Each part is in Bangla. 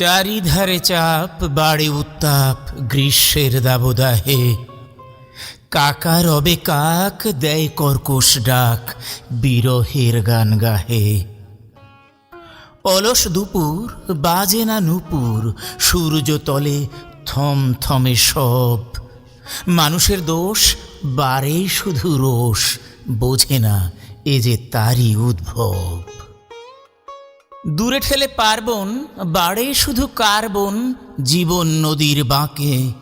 চারিধারে চাপ, বাড়ে উত্তাপ, গ্রীষ্মের দাবদাহে। কাকা রবে কাক, দেয় কর্কশ ডাক, বিরহের গান গাহে। অলস দুপুর, বাজে না নুপুর, সূর্য তলে থম থমে সব। মানুষের দোষ বারে শুধু রোষ, বোঝে না এ যে তারই উদ্ভব। দূরে ঠেলে পার্বণ বাড়ে শুধু কার্বন, জীবন নদীর বাঁকে।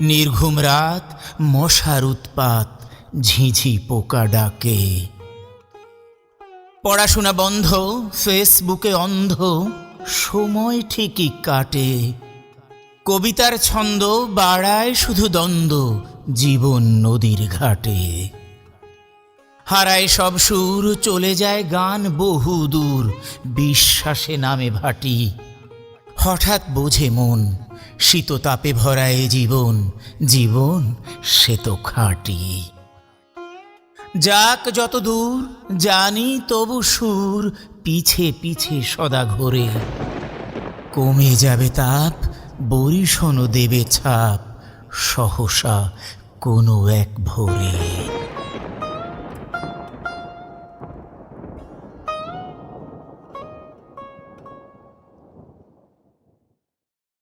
নির্ঘুম রাত, মশার উৎপাত, ঝিঝি পোকা ডাকে। পড়াশোনা বন্ধ, ফেসবুকে অন্ধ, সময় ঠিকই কাটে। কবিতার ছন্দ, বাড়ায় শুধু দ্বন্দ্ব, জীবন নদীর ঘাটে। হারায় সব সুর, চলে যায় গান বহু দূর। বিশ্বাসে নামে ভাটি, হঠাৎ বোঝে মন, শীততাপে ভরা জীবন জীবন সে তো খাঁটি। যাক যত দূর, জানি তবু সুর, পিছে পিছে সদা ঘোরে। কমে যাবে তাপ, বরিশনও দেবে ছাপ, সহসা কোনো এক ভোরে।